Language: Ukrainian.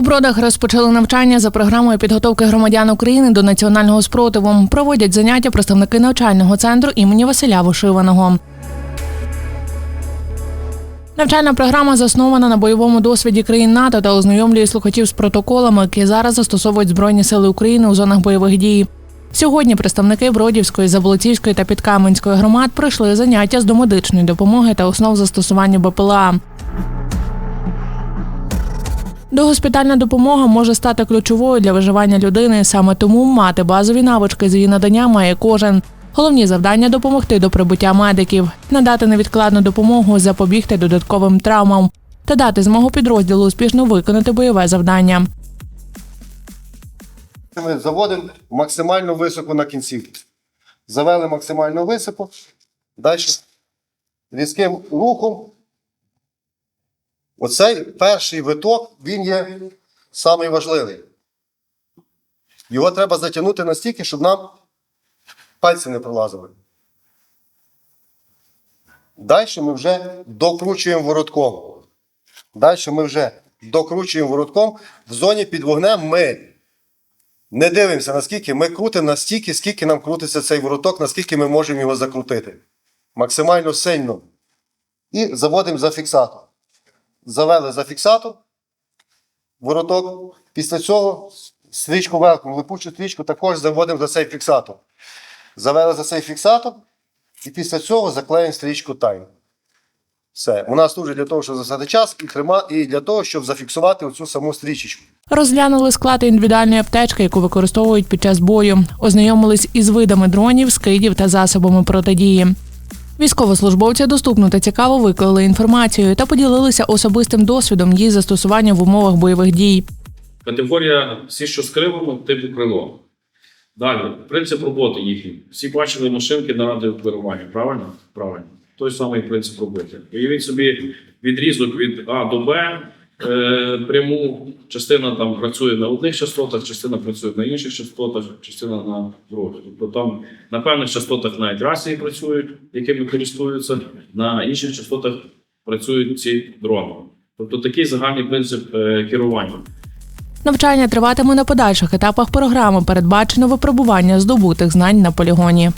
бродах розпочали навчання за програмою підготовки громадян України до національного спротиву. Проводять заняття представники навчального центру імені Василя Вишиваного. Навчальна програма заснована на бойовому досвіді країн НАТО та ознайомлює слухачів з протоколами, які зараз застосовують Збройні сили України у зонах бойових дій. Сьогодні представники Бродівської, Заболоцівської та Підкаменської громад пройшли заняття з домедичної допомоги та основ застосування БПЛА. Догоспітальна допомога може стати ключовою для виживання людини. Саме тому мати базові навички з її надання має кожен. Головні завдання допомогти до прибуття медиків, надати невідкладну допомогу, запобігти додатковим травмам та дати змогу підрозділу успішно виконати бойове завдання. Ми заводимо максимально високо на кінцівку. Завели максимально високо. Далі різким рухом. Оцей перший виток, він є самий. Його треба затягнути настільки, щоб нам пальці не пролазили. Далі ми вже докручуємо воротком. Далі ми вже докручуємо воротком. В зоні під вогнем ми не дивимося, наскільки ми крутимо настільки, скільки нам крутиться цей вороток, наскільки ми можемо його закрутити. Максимально сильно. І заводимо за фіксатор. Завели за фіксатор. Вороток. Після цього стрічку велку, липучу стрічку також заводимо за цей фіксатор. Завели за цей фіксатор. І після цього заклеїмо стрічку тайм. Все. У нас служить для того, щоб засати час і трима, і для того, щоб зафіксувати оцю саму стрічечку. Розглянули склад індивідуальної аптечки, яку використовують під час бою. Ознайомились із видами дронів, скидів та засобами протидії. Військовослужбовці доступно та цікаво виклали інформацію та поділилися особистим досвідом її застосування в умовах бойових дій. Категорія всі, що з кривами, типу крило. Далі, принцип роботи їхній. Всі бачили машинки на радіокеруванні, правильно? Правильно. Той самий принцип роботи. Уявіть собі відрізок від А до Б. Е, пряму частина там працює на одних частотах, частина працює на інших частотах, частина на других. Тобто там на певних частотах навіть рації працюють, якими користуються, на інших частотах працюють ці дрони. Тобто такий загальний принцип е, керування. Навчання триватиме на подальших етапах програми. Передбачено випробування здобутих знань на полігоні.